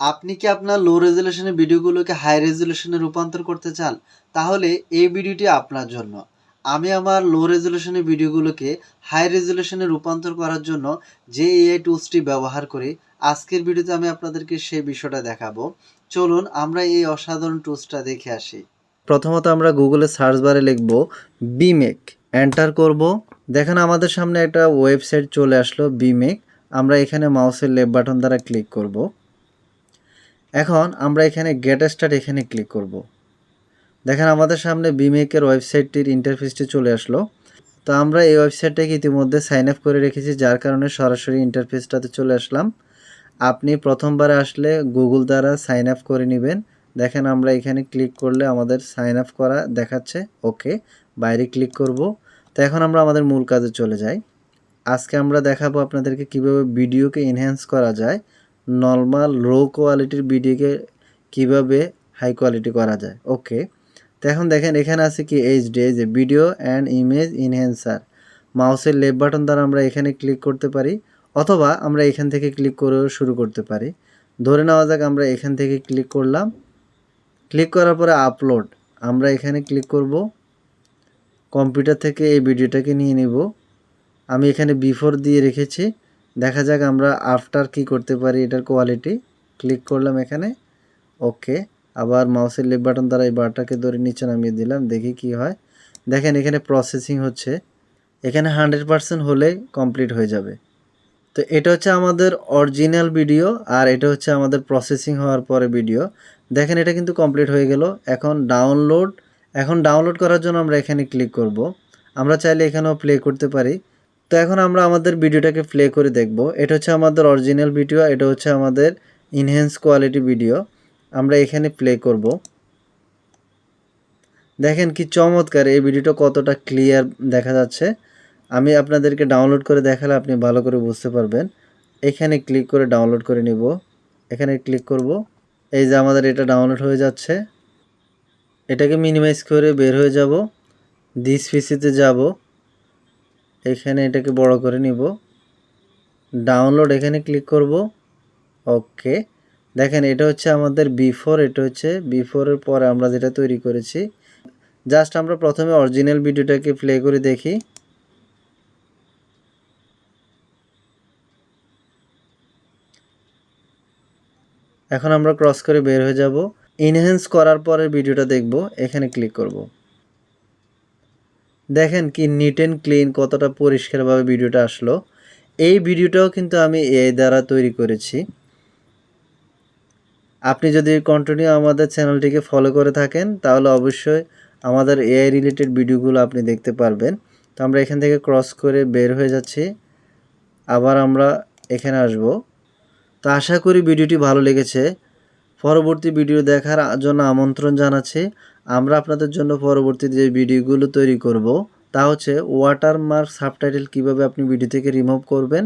আপনি কি আপনার লো রেজুলেশনের ভিডিওগুলোকে হাই রেজুলেশনে রূপান্তর করতে চান? তাহলে এই ভিডিওটি আপনার জন্য। আমি আমার লো রেজুলেশনের ভিডিওগুলোকে হাই রেজুলেশনে রূপান্তর করার জন্য যে এআই টুলসটি ব্যবহার করি, আজকের ভিডিওতে আমি আপনাদেরকে সেই বিষয়টা দেখাবো। চলুন আমরা এই অসাধারণ টুলসটা দেখে আসি। প্রথমত আমরা গুগলে সার্চ বারে লিখব বিমেক এন্টার করব। দেখেন আমাদের সামনে একটা ওয়েবসাইট চলে আসলো বিমেক আমরা এখানে মাউসের লেফট বাটন দ্বারা ক্লিক করব। এখন আমরা এখানে গেট স্টার্ট এখানে ক্লিক করব। দেখেন আমাদের সামনে বিমেকের ওয়েবসাইটটির ইন্টারফেসটি চলে আসলো। তো আমরা এই ওয়েবসাইটটাকে ইতিমধ্যে সাইন আপ করে রেখেছি, যার কারণে সরাসরি ইন্টারফেসটাতে চলে আসলাম। আপনি প্রথমবারে আসলে গুগল দ্বারা সাইন আপ করে নেবেন। দেখেন আমরা এখানে ক্লিক করলে আমাদের সাইন আপ করা দেখাচ্ছে। ওকে বাইরে ক্লিক করব। তো এখন আমরা আমাদের মূল কাজে চলে যাই। আজকে আমরা দেখাবো আপনাদেরকে কীভাবে ভিডিওকে এনহ্যান্স করা যায়। নর্মাল লো কোয়ালিটির ভিডিওকে কীভাবে হাই কোয়ালিটি করা যায়? ওকে তো এখন দেখেন, এখানে আছে কি এইচডি এই যে ভিডিও অ্যান্ড ইমেজ ইনহ্যান্সার মাউসের লেফট বাটন দ্বারা আমরা এখানে ক্লিক করতে পারি, অথবা আমরা এখান থেকে ক্লিক করেও শুরু করতে পারি। ধরে নেওয়া যাক, আমরা এখান থেকে ক্লিক করলাম। ক্লিক করার পরে আপলোড আমরা এখানে ক্লিক করব। কম্পিউটার থেকে এই ভিডিওটাকে নিয়ে নিব। আমি এখানে বিফোর দিয়ে রেখেছি। দেখা যাক আমরা আফটার কি করতে পারি এটার কোয়ালিটি ক্লিক করলাম এখানে ওকে আবার মাউসের লেফট বাটন দ্বারা এই বারটাকে ধরে নিচে নামিয়ে দিলাম, দেখি কি হয়। দেখেন এখানে প্রসেসিং হচ্ছে, এখানে হান্ড্রেড পারসেন্ট হলে কমপ্লিট হয়ে যাবে। তো এটা হচ্ছে আমাদের অরিজিনাল ভিডিও আর এটা হচ্ছে আমাদের প্রসেসিং হওয়ার পরে ভিডিও দেখেন এটা কিন্তু কমপ্লিট হয়ে গেল, এখন ডাউনলোড এখন ডাউনলোড করার জন্য আমরা এখানে ক্লিক করব। আমরা চাইলে এখানেও প্লে করতে পারি। তো এখন আমরা আমাদের ভিডিওটাকে প্লে করে দেখব। এটা হচ্ছে আমাদের অরিজিনাল ভিডিও এটা হচ্ছে আমাদের ইনহ্যান্স কোয়ালিটি ভিডিও আমরা এখানে প্লে করব। দেখেন কি চমৎকার, এই ভিডিওটা কতটা ক্লিয়ার দেখা যাচ্ছে। আমি আপনাদেরকে ডাউনলোড করে দেখালে আপনি ভালো করে বুঝতে পারবেন। এখানে ক্লিক করে ডাউনলোড করে নিব। এখানে ক্লিক করব। এই যে আমাদের এটা ডাউনলোড হয়ে যাচ্ছে। এটাকে মিনিমাইজ করে বের হয়ে যাব। দিস পিসিতে যাব। এখানে এটাকে বড় করে নিব। ডাউনলোড এখানে ক্লিক করব। ওকে। দেখেন, এটা হচ্ছে আমাদের বিফোর, এটা হচ্ছে বিফোরের পরে আমরা যেটা তৈরি করেছি। জাস্ট আমরা প্রথমে অরিজিনাল ভিডিওটাকে প্লে করে দেখি। এখন আমরা ক্রস করে বের হয়ে যাব। ইনহ্যান্স করার পরে ভিডিওটা দেখব। এখানে ক্লিক করব। দেখেন কি নিট অ্যান্ড ক্লিন কতটা পরিষ্কারভাবে ভিডিওটা আসলো। এই ভিডিওটাও কিন্তু আমি এআই দ্বারা তৈরি করেছি। আপনি যদি কন্টিনিউ আমাদের চ্যানেলটিকে ফলো করে থাকেন, তাহলে অবশ্যই আমাদের এআই রিলেটেড ভিডিওগুলো আপনি দেখতে পারবেন। তো আমরা এখান থেকে ক্রস করে বের হয়ে যাচ্ছি। আবার আমরা এখানে আসব। তো আশা করি ভিডিওটি ভালো লেগেছে। পরবর্তী ভিডিও দেখার জন্য আমন্ত্রণ জানাচ্ছি। আমরা আপনাদের জন্য পরবর্তী যে ভিডিওগুলো তৈরি করব, তা হচ্ছে ওয়াটারমার্ক সাবটাইটেল কীভাবে আপনি ভিডিও থেকে রিমুভ করবেন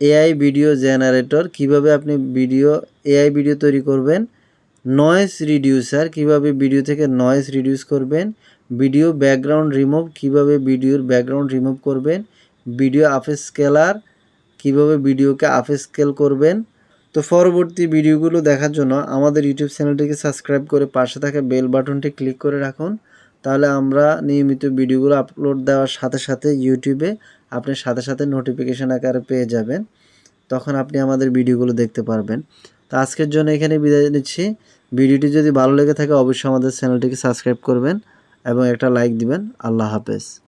এআই ভিডিও জেনারেটর কীভাবে আপনি ভিডিও এআই ভিডিও তৈরি করবেন নয়েজ রিডিউসার কীভাবে ভিডিও থেকে নয়েজ রিডিউস করবেন ভিডিও ব্যাকগ্রাউন্ড রিমুভ কীভাবে ভিডিওর ব্যাকগ্রাউন্ড রিমুভ করবেন ভিডিও আপ স্কেলার কীভাবে ভিডিওকে আপ স্কেল করবেন তো পরবর্তী ভিডিওগুলো দেখার জন্য আমাদের ইউটিউব চ্যানেলটিকে সাবস্ক্রাইব করে পাশে থাকা বেল বাটনটি ক্লিক করে রাখুন। তাহলে আমরা নিয়মিত ভিডিওগুলো আপলোড দেওয়ার সাথে সাথে ইউটিউবে আপনি সাথে সাথে নোটিফিকেশান আকারে পেয়ে যাবেন। তখন আপনি আমাদের ভিডিওগুলো দেখতে পারবেন। তো আজকের জন্য এখানে বিদায় নিচ্ছি। ভিডিওটি যদি ভালো লেগে থাকে অবশ্যই আমাদের চ্যানেলটিকে সাবস্ক্রাইব করবেন এবং একটা লাইক দিবেন। আল্লাহ হাফেজ।